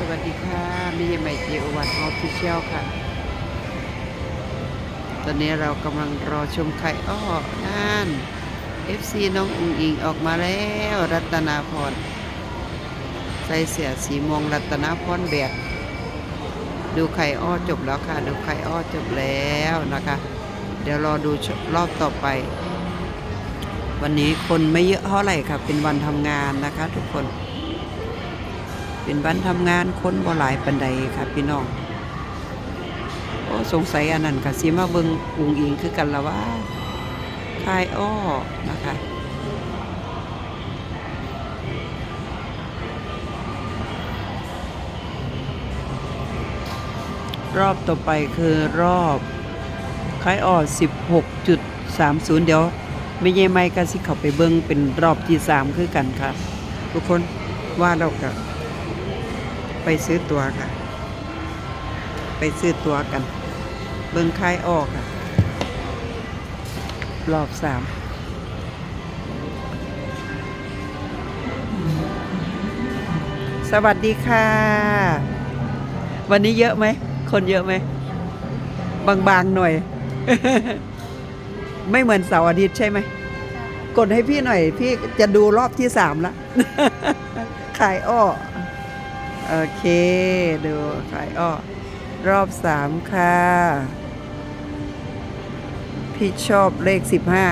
สวัสดีค่ะมิยาใหม่เจโอวันออฟฟิเชียลค่ะ ตอนนี้เรากำลังรอชมไข่อ้อนั่น FC น้องอุงอิงออกมาแล้ว รัตนาพรใส่เสียสีม่วงรัตนาพรแบกดูไข่อ้อจบแล้วค่ะ ดูไข่อ้อจบแล้วนะคะ เดี๋ยวรอดูรอบต่อไป วันนี้คนไม่เยอะเท่าไหร่ค่ะ เป็นวันทำงานนะคะทุกคน เป็นวันทำงานคนบ่หลายปันใดค่ะพี่น้องโอ้สงสัยอันนั้นค่ะสิมาเบิงอุงอิงคือกันละว่าคายอ้อนะคะรอบต่อไปคือรอบคายอ้อ16.30 เดี๋ยว ไม่เย่ไม่ก็สิเข้าไปเบิงเป็นรอบที่ 3 คือกันค่ะ ทุกคนว่าเราก็ ไปซื้อตัวค่ะ ไปซื้อตัวกัน เบิ่งคายออกค่ะ รอบสามสวัสดีค่ะ วันนี้เยอะไหม คนเยอะไหม บางๆหน่อย ไม่เหมือนเสาร์อาทิตย์ใช่ไหม กดให้พี่หน่อย พี่จะดูรอบที่สามละขายอ้อ โอเค ดูขายอ้อรอบสามค่ะ พี่ชอบเลขสิบห้า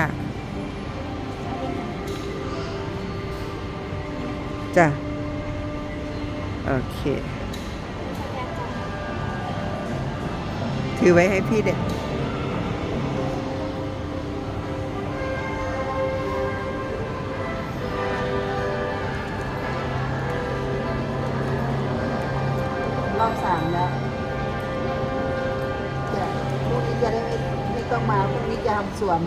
จ้ะ โอเค ถือไว้ให้พี่เด็ก แล้วจะพรุ่งนี้จะได้ไม่ไม่ต้องมาพรุ่งนี้จะทำสวน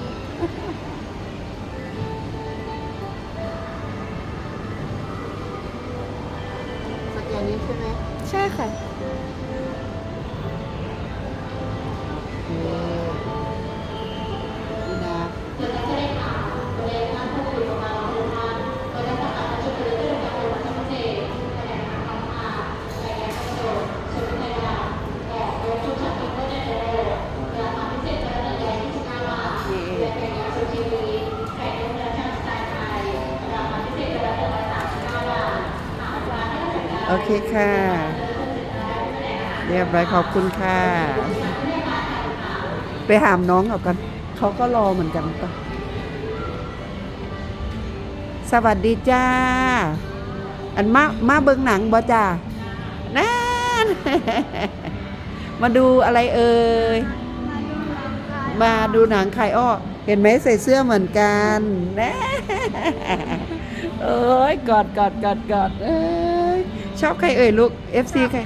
สแกนนี้ใช่ไหมใช่ค่ะ เคค่ะ เรียบร้อยขอบคุณค่ะ ไปหามน้องเอากัน เขาก็รอเหมือนกันปะสวัสดีจ้า อันมา มาเบิงหนังบ่จ้านั่น มาดูอะไรเอ่ย มาดูหนังใครอ้อ เห็นไหมใส่เสื้อเหมือนกันนะเอ้ยกอดกอดกอดกอดเอ้ ชอบใครเอ่ยลูก FC ใคร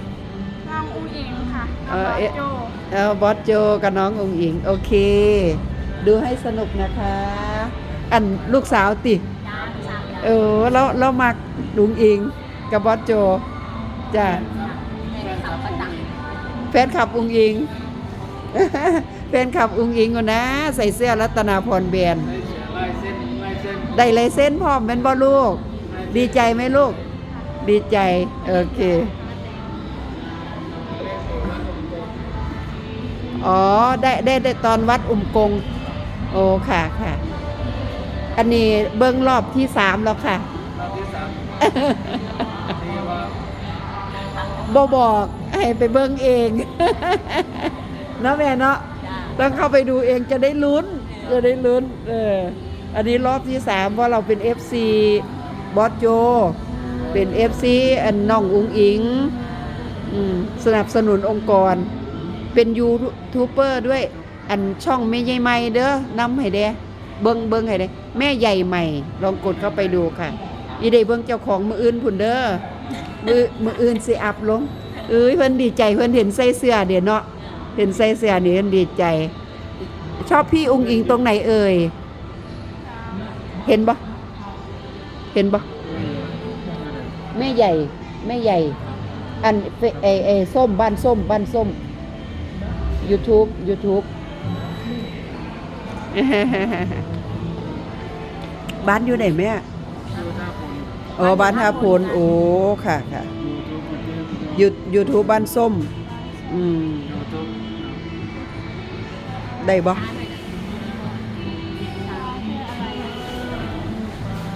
น้องอูอิงค่ะเอน้องอเอ๊ะโจเออบอสโจกับน้ององอิง โอเค ดูให้สนุกนะคะ อันลูกสาวติยานสามยานเออแล้วแล้วมักลุงอิงกับบอสโจจ้ะในขับประตังแฟนขับองอิง แฟนขับองอิงก่อนนะ ใส่เสื้อรัตนาพรแบรนด์ได้ลายเส้นพร้อมเป็นบอลูก ดีใจไหมลูก ดีใจ โอเค อ๋อ ได้ได้ได้ตอนวัดอุมกง โอ้ค่ะค่ะ อันนี้เบิ้งรอบที่สามแล้วค่ะบอบอกให้ไปเบิ้งเองเนาะแม่เนาะต้องเข้าไปดูเองจะได้ลุ้น จะได้ลุ้น เออ อันนี้รอบที่สามเพราะเราเป็น FC บอสโจ เป็น FC อันน้องอุงอิงสนับสนุนองค์กร เป็นยูทูบเบอร์ด้วย อันช่องแม่ใหญ่ใหม่เด้อนำให้เด้เบิงเบิงให้เด้แม่ใหญ่ใหม่ ลองกดเข้าไปดูค่ะอีเด้เบิงเจ้าของมืออื่นพุ่นเด้อมือมืออื่นสิอัพลงเอ้ยเพิ่นดีใจเพิ่นเห็นใส่เสื้อเดี๋ยวเนาะเห็นใส่เสื้อนี่เพิ่นดีใจ ชอบพี่องค์อิงตรงไหนเอ่ยเห็นบ่เห็นบ่ ม่ใหญ่แม่ใหญ่ อันเฟเอเอส้มบ้านส้มบ้านส้ม YouTube YouTube บ้านอยู่ไหนแม่อ๋อบ้านท่าพลโอ้ค่ะค่ะยูยูทูบบ้านส้ม อืมยูทูบได้บ่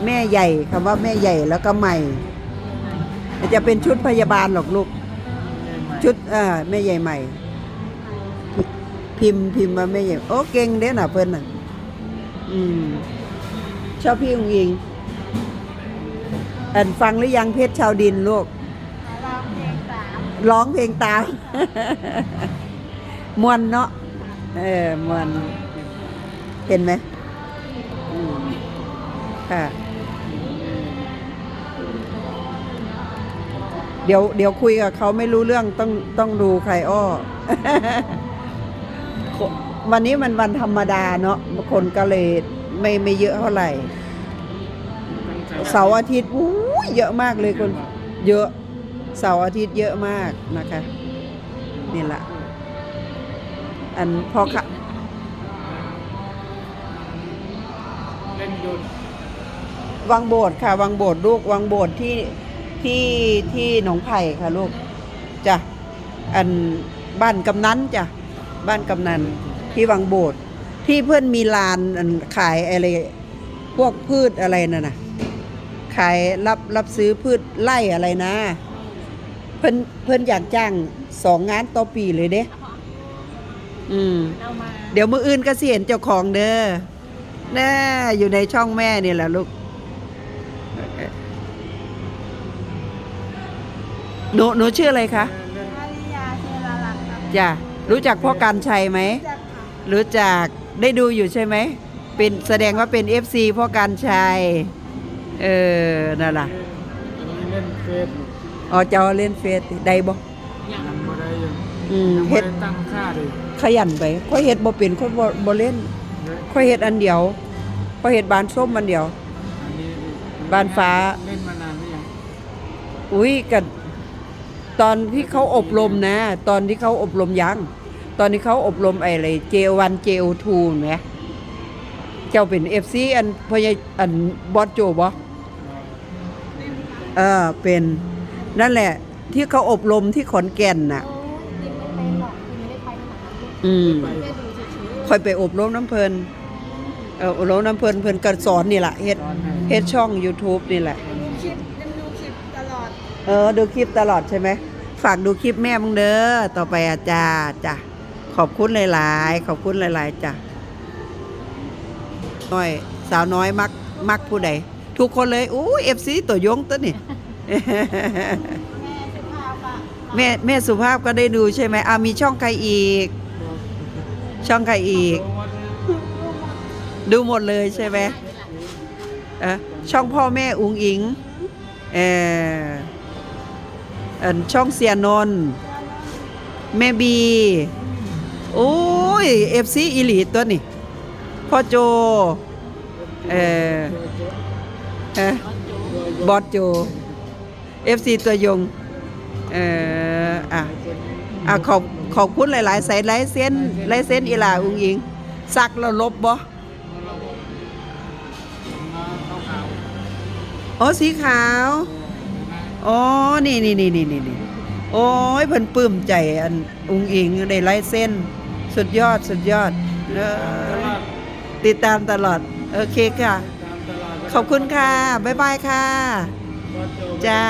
แม่ใหญ่คำว่าแม่ใหญ่แล้วก็ใหม่ จะเป็นชุดพยาบาลหรอกลูก ชุดเอ่าแม่ใหญ่ใหม่ พิมพ์พิมพ์มาแม่ใหญ่ โอ้เก่งเด้น่ะเพิ่นน่ะ อืม ชอบพี่องอิงอันฟังหรือยังเพชรชาวดินลูก ร้องเพลงสามร้องเพลงตามมวนเนาะ เออมวน เห็นไหมอืมค่ะ เดี๋ยวเดี๋ยวคุยกับเขาไม่รู้เรื่องต้องต้องดูใครอ้อ วันนี้มันวันธรรมดาเนาะคนก็เลยไม่ไม่เยอะเท่าไหร่ เสาร์อาทิตย์อู้ยเยอะมากเลยคน เยอะ เสาร์อาทิตย์เยอะมากนะคะ นี่แหละ อันพอค่ะเล่นยุนวังโบสถ์ค่ะ วังโบสถ์ลูกวังโบสถ์ที่ ที่ที่หนองไผ่ค่ะลูกจ้ะอันบ้านกำนันจ้ะบ้านกำนันที่วังโบสถ์ที่เพื่อนมีลานขายอะไรพวกพืชอะไรน่ะนะขายรับรับซื้อพืชไร่อะไรนะ เพื่อนเพื่อนอยากจ้างสองงานต่อปีเลยเด้อืมเดี๋ยวมืออื่นก็สิเห็นเจ้าของเด้อแน่อยู่ในช่องแม่นี่แหละลูก หนูหนูชื่ออะไรคะมาริยาเชลาลักครับจ้ะรู้จักพ่อการชัยไหมจักค่ะรู้จักได้ดูอยู่ใช่ไหมเป็นแสดงว่าเป็น FC พ่อการชัยเออนั่นล่ะเล่นเฟซอ๋อเจ้าเล่นเฟซได้บ่ยังบ่ได้ยังอืมยังบ่เฮ็ดได้ตั้งค่าเลยขยันไปค่อยเฮ็ดบ่เป็นค่อยบ่บ่เล่นค่อยเฮ็ดอันเดียวค่อยเฮ็ดบานส้มอันเดียว อันนี้บ้านฟ้า เล่นมานานหรือยังอุ้ยกัน ตอนที่เขาอบรมนะ ตอนที่เขาอบรมยัง ตอนที่เขาอบรมไอ้อะไร J1 J2 ไหมเจ้าเป็น FC อันพยอันบอสโจบ่เออเป็นนั่นแหละ ที่เขาอบรมที่ขอนแก่นน่ะโอ้ติดไม่เป็นหรอกคือไม่ได้ไปขนาดนั้นลูกอืมไปแค่ดูเฉยค่อยไปอบรมน้ำเพลินเอออบรมน้ำเพลินเพลินก็สอนนี่แหละเฮ็ดตอนให้เฮ็ดช่อง YouTube นี่แหละ ๆดูคลิปดูคลิปตลอด เออ ดูคลิปตลอดใช่ไหม ฝากดูคลิปแม่มึงเด้อ ต่อไปอาจารย์จ้ะ ขอบคุณหลาย ๆ ขอบคุณหลาย ๆ จ้ะ น้อย สาวน้อยมักมักผู้ใด ทุกคนเลย อู้เอฟซีตัวยงตัวนี่ แม่สุภาพอะแม่แม่สุภาพก็ได้ดูใช่ไหมอ่ามีช่องใครอีก ช่องใครอีก ดูหมดเลยใช่ไหมเออช่องพ่อแม่อุงอิงเออ อันช่องเสียนนท์แม่บีโอ้ยเอฟซีอีหลีตัวนี่พ่อโจเออบอสโจเอฟซีตัวยงเอออะอะขอบขอบคุณหลายๆใส่ลายเส้นลายเส้นอีหลาอุงอิงสักแล้วลบบ่อ๋อสีขาว อ๋อ นี่นี่นี่นี่นี่นี่โอ้ยเพิ่นปลื้มใจอันอุงอิงได้ลายเส้น สุดยอดสุดยอดเออติดตามตลอด โอเคค่ะ ขอบคุณค่ะ บ๊ายบายค่ะ จ้า